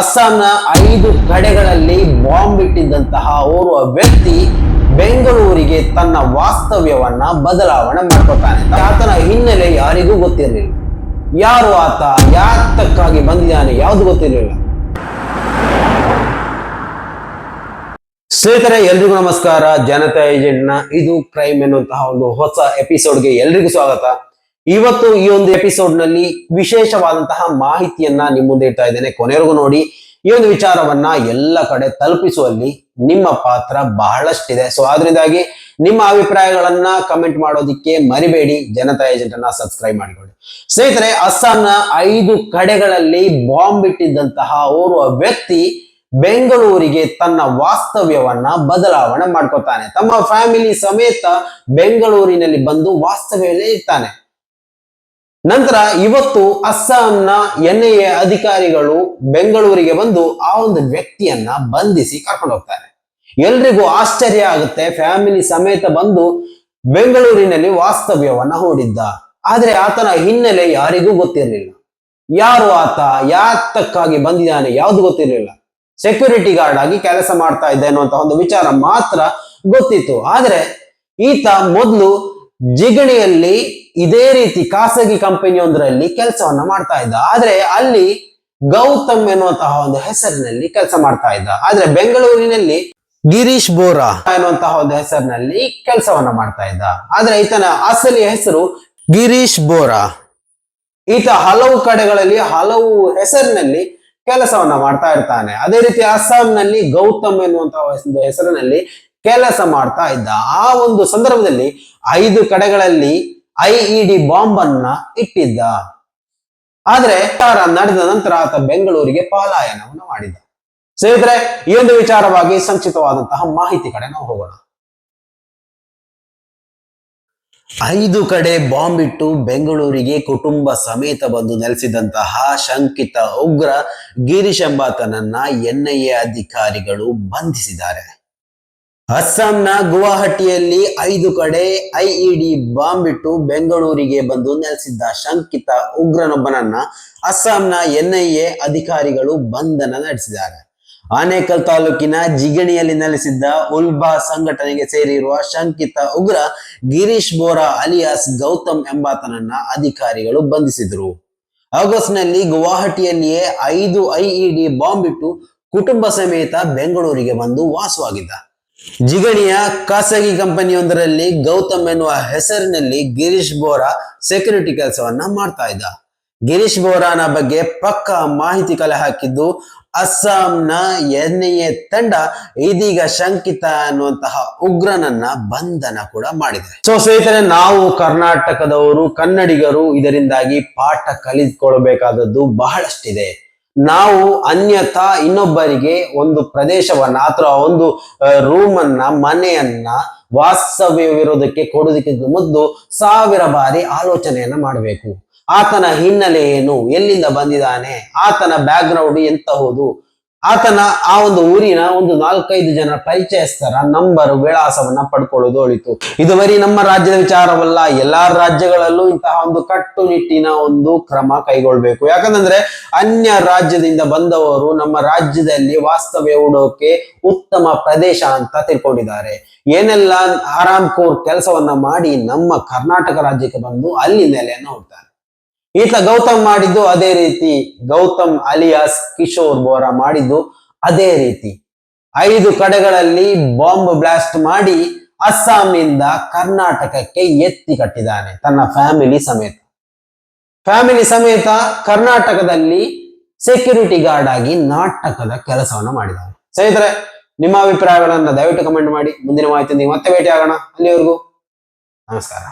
ಅಸ್ಸಾಂನ ಐದು ಕಡೆಗಳಲ್ಲಿ ಬಾಂಬ್ ಇಟ್ಟಿದ್ದಂತಹ ಓರ್ವ ವ್ಯಕ್ತಿ ಬೆಂಗಳೂರಿಗೆ ತನ್ನ ವಾಸ್ತವ್ಯವನ್ನ ಬದಲಾವಣೆ ಮಾಡ್ಕೊತಾನೆ ಆತನ ಹಿನ್ನೆಲೆ ಯಾರಿಗೂ ಗೊತ್ತಿರಲಿಲ್ಲ. ಯಾರು ಆತ? ಯಾತಕ್ಕಾಗಿ ಬಂದಿದ್ದಾನೆ? ಯಾವುದು ಗೊತ್ತಿರಲಿಲ್ಲ. ಸ್ನೇಹಿತರೆ, ಎಲ್ರಿಗೂ ನಮಸ್ಕಾರ. ಜನತಾ ಏಜೆಂಟ್ ಇದು ಕ್ರೈಮ್ ಎನ್ನುವಂತಹ ಒಂದು ಹೊಸ ಎಪಿಸೋಡ್ಗೆ ಎಲ್ರಿಗೂ ಸ್ವಾಗತ. ಇವತ್ತು ಈ ಒಂದು ಎಪಿಸೋಡ್ನಲ್ಲಿ ವಿಶೇಷವಾದಂತಹ ಮಾಹಿತಿಯನ್ನ ನಿಮ್ಮ ಮುಂದೆ ಇಡ್ತಾ ಇದ್ದೇನೆ. ಕೊನೆವರೆಗೂ ನೋಡಿ, ಈ ಒಂದು ವಿಚಾರವನ್ನ ಎಲ್ಲ ಕಡೆ ತಲುಪಿಸುವಲ್ಲಿ ನಿಮ್ಮ ಪಾತ್ರ ಬಹಳಷ್ಟಿದೆ. ಸೊ ಆದ್ರಿಂದಾಗಿ ನಿಮ್ಮ ಅಭಿಪ್ರಾಯಗಳನ್ನ ಕಮೆಂಟ್ ಮಾಡೋದಿಕ್ಕೆ ಮರಿಬೇಡಿ. ಜನತಾ ಏಜೆಂಟ್ ಅನ್ನ ಸಬ್ಸ್ಕ್ರೈಬ್ ಮಾಡಿಕೊಳ್ಳಿ. ಸ್ನೇಹಿತರೆ, ಅಸ್ಸಾಂನ ಐದು ಕಡೆಗಳಲ್ಲಿ ಬಾಂಬ್ ಇಟ್ಟಿದ್ದಂತಹ ಓರ್ವ ವ್ಯಕ್ತಿ ಬೆಂಗಳೂರಿಗೆ ತನ್ನ ವಾಸ್ತವ್ಯವನ್ನ ಬದಲಾವಣೆ ಮಾಡ್ಕೊತಾನೆ ತಮ್ಮ ಫ್ಯಾಮಿಲಿ ಸಮೇತ ಬೆಂಗಳೂರಿನಲ್ಲಿ ಬಂದು ವಾಸ್ತವ್ಯದಲ್ಲಿ ಇರ್ತಾನೆ ನಂತರ ಇವತ್ತು ಅಸ್ಸಾಂನ ಎನ್ ಎ ಅಧಿಕಾರಿಗಳು ಬೆಂಗಳೂರಿಗೆ ಬಂದು ಆ ಒಂದು ವ್ಯಕ್ತಿಯನ್ನ ಬಂಧಿಸಿ ಕರ್ಕೊಂಡು ಹೋಗ್ತಾರೆ. ಎಲ್ರಿಗೂ ಆಶ್ಚರ್ಯ ಆಗುತ್ತೆ, ಫ್ಯಾಮಿಲಿ ಸಮೇತ ಬಂದು ಬೆಂಗಳೂರಿನಲ್ಲಿ ವಾಸ್ತವ್ಯವನ್ನ ಹೂಡಿದ್ದ. ಆದ್ರೆ ಆತನ ಹಿನ್ನೆಲೆ ಯಾರಿಗೂ ಗೊತ್ತಿರಲಿಲ್ಲ. ಯಾರು ಆತ ಯಾತಕ್ಕಾಗಿ ಬಂದಿದ್ದಾನೆ ಯಾವ್ದು ಗೊತ್ತಿರಲಿಲ್ಲ. ಸೆಕ್ಯೂರಿಟಿ ಗಾರ್ಡ್ ಆಗಿ ಕೆಲಸ ಮಾಡ್ತಾ ಇದ್ದ ಅನ್ನುವಂತ ಒಂದು ವಿಚಾರ ಮಾತ್ರ ಗೊತ್ತಿತ್ತು. ಆದ್ರೆ ಈತ ಮೊದಲು ಜಿಗಣಿಯಲ್ಲಿ ಇದೇ ರೀತಿ ಖಾಸಗಿ ಕಂಪನಿಯೊಂದರಲ್ಲಿ ಕೆಲಸವನ್ನ ಮಾಡ್ತಾ ಇದ್ದ. ಆದ್ರೆ ಅಲ್ಲಿ ಗೌತಮ್ ಎನ್ನುವಂತಹ ಒಂದು ಹೆಸರಿನಲ್ಲಿ ಕೆಲಸ ಮಾಡ್ತಾ ಇದ್ದ. ಆದ್ರೆ ಬೆಂಗಳೂರಿನಲ್ಲಿ ಗಿರೀಶ್ ಬೋರಾ ಎನ್ನುವಂತಹ ಒಂದು ಹೆಸರಿನಲ್ಲಿ ಕೆಲಸವನ್ನ ಮಾಡ್ತಾ ಇದ್ದ. ಆದ್ರೆ ಈತನ ಅಸಲಿ ಹೆಸರು ಗಿರೀಶ್ ಬೋರಾ. ಈತ ಹಲವು ಕಡೆಗಳಲ್ಲಿ ಹಲವು ಹೆಸರಿನಲ್ಲಿ ಕೆಲಸವನ್ನ ಮಾಡ್ತಾ ಇರ್ತಾನೆ. ಅದೇ ರೀತಿ ಅಸ್ಸಾಂನಲ್ಲಿ ಗೌತಮ್ ಎನ್ನುವಂತಹ ಹೆಸರಿನಲ್ಲಿ ಕೆಲಸ ಮಾಡ್ತಾ ಇದ್ದ. ಆ ಒಂದು ಸಂದರ್ಭದಲ್ಲಿ ಐದು ಕಡೆಗಳಲ್ಲಿ ಐಇಡಿ ಬಾಂಬ್ ಅನ್ನ ಇಟ್ಟಿದ್ದ. ಆದ್ರೆ ನಡೆದ ನಂತರ ಆತ ಬೆಂಗಳೂರಿಗೆ ಪಲಾಯನವನ್ನು ಮಾಡಿದ. ಸ್ನೇಹಿತರೆ, ಈ ಒಂದು ವಿಚಾರವಾಗಿ ಸಂಚಿತವಾದಂತಹ ಮಾಹಿತಿ ಕಡೆ ನಾವು ಹೋಗೋಣ. ಐದು ಕಡೆ ಬಾಂಬ್ ಇಟ್ಟು ಬೆಂಗಳೂರಿಗೆ ಕುಟುಂಬ ಸಮೇತ ಬಂದು ನೆಲೆಸಿದಂತಹ ಶಂಕಿತ ಉಗ್ರ ಗಿರೀಶ್ ಎಂಬಾತನನ್ನ ಎನ್ಐಎ ಅಧಿಕಾರಿಗಳು ಬಂಧಿಸಿದ್ದಾರೆ. ಅಸ್ಸಾಂನ ಗುವಾಹಟಿಯಲ್ಲಿ ಐದು ಕಡೆ ಐಇಡಿ ಬಾಂಬ್ ಇಟ್ಟು ಬೆಂಗಳೂರಿಗೆ ಬಂದು ನೆಲೆಸಿದ್ದ ಶಂಕಿತ ಉಗ್ರನೊಬ್ಬನನ್ನ ಅಸ್ಸಾಂನ ಎನ್ಐಎ ಅಧಿಕಾರಿಗಳು ಬಂಧನ ನಡೆಸಿದ್ದಾರೆ. ಆನೇಕಲ್ ತಾಲೂಕಿನ ಜಿಗಣಿಯಲ್ಲಿ ನೆಲೆಸಿದ್ದ ಉಲ್ಬಾ ಸಂಘಟನೆಗೆ ಸೇರಿರುವ ಶಂಕಿತ ಉಗ್ರ ಗಿರೀಶ್ ಬೋರಾ ಅಲಿಯಾಸ್ ಗೌತಮ್ ಎಂಬಾತನನ್ನ ಅಧಿಕಾರಿಗಳು ಬಂಧಿಸಿದರು. ಆಗಸ್ಟ್ನಲ್ಲಿ ಗುವಾಹಟಿಯಲ್ಲಿಯೇ ಐದು ಐಇಡಿ ಬಾಂಬ್ ಇಟ್ಟು ಕುಟುಂಬ ಸಮೇತ ಬೆಂಗಳೂರಿಗೆ ಬಂದು ವಾಸವಾಗಿದ್ದ. ಜಿಗಣಿಯ ಖಾಸಗಿ ಕಂಪನಿಯೊಂದರಲ್ಲಿ ಗೌತಮ್ ಎನ್ನುವ ಹೆಸರಿನಲ್ಲಿ ಗಿರೀಶ್ ಬೋರಾ ಸೆಕ್ಯೂರಿಟಿ ಕೆಲಸವನ್ನ ಮಾಡ್ತಾ ಇದ್ದ. ಗಿರೀಶ್ ಬೋರಾನ ಬಗ್ಗೆ ಪಕ್ಕ ಮಾಹಿತಿ ಕಲೆ ಹಾಕಿದ್ದು, ಅಸ್ಸಾಂನ ಎನ್ನೆಯೇ ತಂಡ ಇದೀಗ ಶಂಕಿತ ಅನ್ನುವಂತಹ ಉಗ್ರನನ್ನ ಬಂಧನ ಕೂಡ ಮಾಡಿದೆ. ಸೊ ಸ್ನೇಹಿತರೆ, ನಾವು ಕರ್ನಾಟಕದವರು, ಕನ್ನಡಿಗರು ಇದರಿಂದಾಗಿ ಪಾಠ ಕಲಿತ್ಕೊಳ್ಬೇಕಾದದ್ದು ಬಹಳಷ್ಟಿದೆ. ನಾವು ಅನ್ಯಥಾ ಇನ್ನೊಬ್ಬರಿಗೆ ಒಂದು ಪ್ರದೇಶವನ್ನ ಅಥವಾ ಒಂದು ರೂಮ್ ಅನ್ನ ಮನೆಯನ್ನ ವಾಸ್ತವ್ಯವಿರೋದಕ್ಕೆ ಕೊಡೋದಕ್ಕಿಂತ ಮೊದಲು ಸಾವಿರ ಬಾರಿ ಆಲೋಚನೆಯನ್ನ ಮಾಡಬೇಕು. ಆತನ ಹಿನ್ನೆಲೆ ಏನು? ಎಲ್ಲಿಂದ ಬಂದಿದ್ದಾನೆ? ಆತನ ಬ್ಯಾಕ್ ಗ್ರೌಂಡ್ ಎಂತಹುದು? ಆತನ ಆ ಒಂದು ಊರಿನ ಒಂದು ನಾಲ್ಕೈದು ಜನ ಪರಿಚಯಸ್ಥರ ನಂಬರ್ ವಿಳಾಸವನ್ನ ಪಡ್ಕೊಳ್ಳೋದು ಒಳಿತು. ಇದು ಬರೀ ನಮ್ಮ ರಾಜ್ಯದ ವಿಚಾರವಲ್ಲ, ಎಲ್ಲಾ ರಾಜ್ಯಗಳಲ್ಲೂ ಇಂತಹ ಒಂದು ಕಟ್ಟುನಿಟ್ಟಿನ ಒಂದು ಕ್ರಮ ಕೈಗೊಳ್ಬೇಕು. ಯಾಕಂದ್ರೆ ಅನ್ಯ ರಾಜ್ಯದಿಂದ ಬಂದವರು ನಮ್ಮ ರಾಜ್ಯದಲ್ಲಿ ವಾಸ್ತವ್ಯ ಹೂಡೋಕೆ ಉತ್ತಮ ಪ್ರದೇಶ ಅಂತ ತಿಳ್ಕೊಂಡಿದ್ದಾರೆ. ಏನೆಲ್ಲ ಆರಾಮ್ಕೋರ್ ಕೆಲಸವನ್ನ ಮಾಡಿ ನಮ್ಮ ಕರ್ನಾಟಕ ರಾಜ್ಯಕ್ಕೆ ಬಂದು ಅಲ್ಲಿ ನೆಲೆಯನ್ನು ಹುಡ್ತಾರೆ. ಈತ ಗೌತಮ್ ಮಾಡಿದ್ದು ಅದೇ ರೀತಿ. ಗೌತಮ್ ಅಲಿಯಾಸ್ ಕಿಶೋರ್ ಬೋರಾ ಮಾಡಿದ್ದು ಅದೇ ರೀತಿ. ಐದು ಕಡೆಗಳಲ್ಲಿ ಬಾಂಬ್ ಬ್ಲಾಸ್ಟ್ ಮಾಡಿ ಅಸ್ಸಾಂನಿಂದ ಕರ್ನಾಟಕಕ್ಕೆ ಎತ್ತಿ ಕಟ್ಟಿದ್ದಾನೆ ತನ್ನ ಫ್ಯಾಮಿಲಿ ಸಮೇತ. ಫ್ಯಾಮಿಲಿ ಸಮೇತ ಕರ್ನಾಟಕದಲ್ಲಿ ಸೆಕ್ಯೂರಿಟಿ ಗಾರ್ಡ್ ಆಗಿ ನಾಟಕದ ಕೆಲಸವನ್ನು ಮಾಡಿದ್ದಾನೆ. ಸ್ನೇಹಿತರೆ, ನಿಮ್ಮ ಅಭಿಪ್ರಾಯಗಳನ್ನ ದಯವಿಟ್ಟು ಕಮೆಂಟ್ ಮಾಡಿ. ಮುಂದಿನ ಮಾಹಿತಿ ಮತ್ತೆ ಭೇಟಿ ಆಗೋಣ ಅಲ್ಲಿವರೆಗೂ ನಮಸ್ಕಾರ.